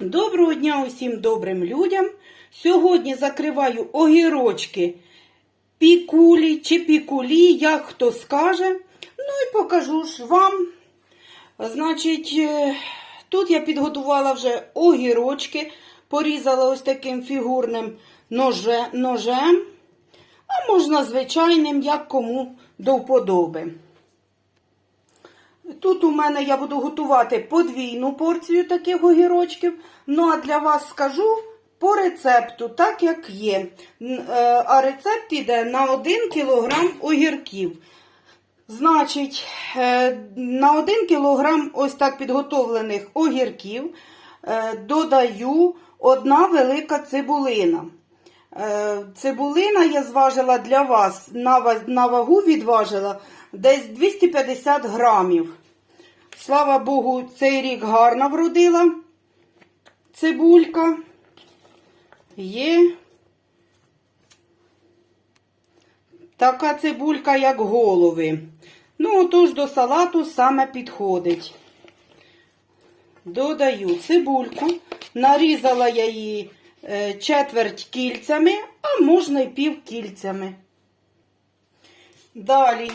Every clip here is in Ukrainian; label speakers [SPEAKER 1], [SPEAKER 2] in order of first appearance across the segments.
[SPEAKER 1] Доброго дня усім добрим людям. Сьогодні закриваю огірочки пікулі чи пікулі, як хто скаже. Ну і покажу ж вам. Значить, е, тут я підготувала вже огірочки, порізала ось таким фігурним ноже, ножем, а можна звичайним, як кому до вподоби. Тут у мене я буду готувати подвійну порцію таких огірочків. Ну а для вас скажу по рецепту, так як є. Е, А рецепт іде на 1 кг огірків. Значить, е, на 1 кг ось так підготовлених огірків е, додаю одна велика цибулина. Цибулина я зважила для вас на вагу відважила десь 250 грамів. Слава Богу, цей рік гарно вродила цибулька. Є така цибулька, як голови. Ну, отож до салату саме підходить. Додаю цибульку. Нарізала я її е, четверть кільцями, а можна й пів кільцями. Далі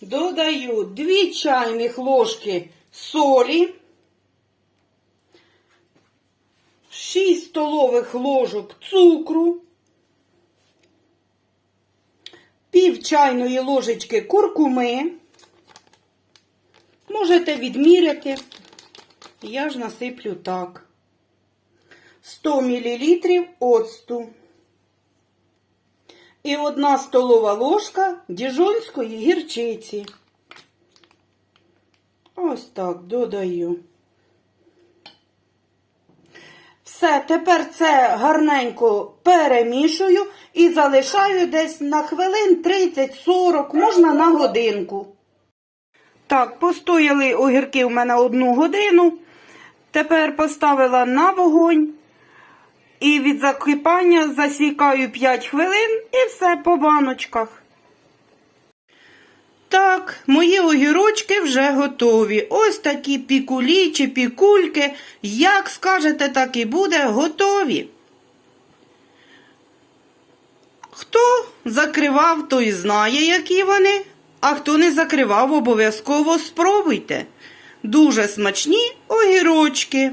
[SPEAKER 1] додаю 2 чайних ложки солі, 6 столових ложок цукру, пів чайної ложечки куркуми. Можете відміряти. Я ж насиплю так. 100 мл оцту. І одна столова ложка діжонської гірчиці. Ось так додаю. Все, тепер це гарненько перемішую і залишаю десь на хвилин 30-40, можна на годинку. Так, постояли огірки в мене одну годину. Тепер поставила на вогонь. І від закипання засікаю 5 хвилин і все по баночках. Так, мої огірочки вже готові. Ось такі пікулі чи пікульки. Як скажете, так і буде готові. Хто закривав, той знає, які вони. А хто не закривав, обов'язково спробуйте. Дуже смачні огірочки.